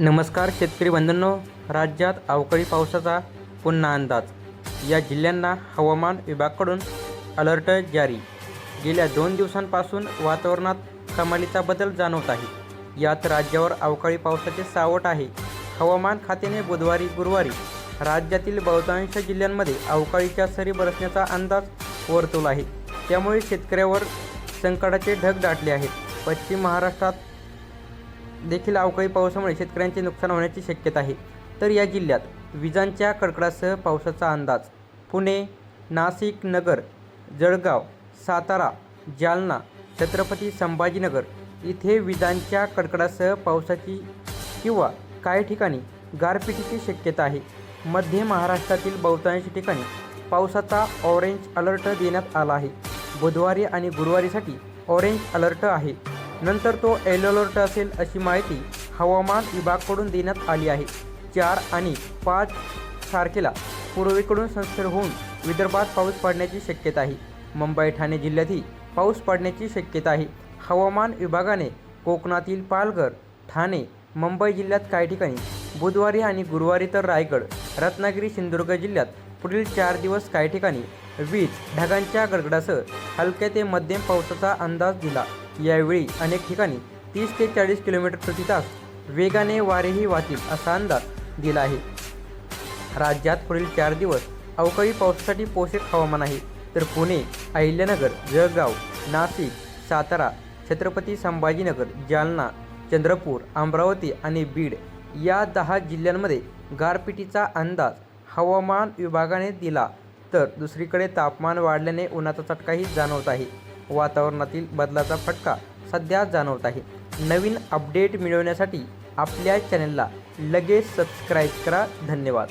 नमस्कार शेतकरी बंधनो राज्यात अवकाळी पावसाचा पुन्हा अंदाज. या जिल्ह्यांना हवामान विभागाकडून अलर्ट जारी. गेल्या दोन दिवसांपासून वातावरणात कमालीचा बदल जाणवत आहे. यात राज्यावर अवकाळी पावसाचे सावट आहे. हवामान खात्याने बुधवारी गुरुवारी राज्यातील बहुतांश जिल्ह्यांमध्ये अवकाळीच्या सरी बरसण्याचा अंदाज वर्तवला आहे. त्यामुळे शेतकऱ्यावर संकटाचे ढग दाटले आहेत. पश्चिम महाराष्ट्रात देखील अवकाळी पावसामुळे शेतकऱ्यांचे नुकसान होण्याची शक्यता आहे. तर या जिल्ह्यात विजांच्या कडकडासह पावसाचा अंदाज. पुणे नाशिक नगर जळगाव सातारा जालना छत्रपती संभाजीनगर इथे विजांच्या कडकडासह पावसाची किंवा काही ठिकाणी गारपिटीची शक्यता आहे. मध्य महाराष्ट्रातील बहुतांश ठिकाणी पावसाचा ऑरेंज अलर्ट देण्यात आला आहे. बुधवारी आणि गुरुवारीसाठी ऑरेंज अलर्ट आहे. नंतर तो येलो अलर्ट असेल अशी माहिती हवामान विभागाकडून देण्यात आली आहे. चार आणि पाच तारखेला पूर्वेकडून संसर्ग होऊन विदर्भात पाऊस पडण्याची शक्यता आहे. मुंबई ठाणे जिल्ह्यातही पाऊस पडण्याची शक्यता आहे. हवामान विभागाने कोकणातील पालघर ठाणे मुंबई जिल्ह्यात काही ठिकाणी बुधवारी आणि गुरुवारी तर रायगड रत्नागिरी सिंधुदुर्ग जिल्ह्यात पुढील चार दिवस काही ठिकाणी वीज ढगांच्या गडगडासह हलक्या ते मध्यम पावसाचा अंदाज दिला. यावेळी अनेक ठिकाणी तीस ते चाळीस किलोमीटर प्रति तास वेगाने वारेही वाहतील असा अंदाज दिला आहे. राज्यात पुढील चार दिवस अवकाळी पावसासाठी पोषक हवामान आहे. तर पुणे अहिल्यानगर जळगाव नाशिक सातारा छत्रपती संभाजीनगर जालना चंद्रपूर अमरावती आणि बीड या दहा जिल्ह्यांमध्ये गारपिटीचा अंदाज हवामान विभागाने दिला तर दुसरीकडे तापमान वाढल्याने उन्हाचा चटकाही जाणवत आहे. वातावरणातील बदलाचा फटका सध्या जाणवत आहे. नवीन अपडेट मिळवण्यासाठी आपल्या चॅनलला लगेच सबस्क्राईब करा. धन्यवाद.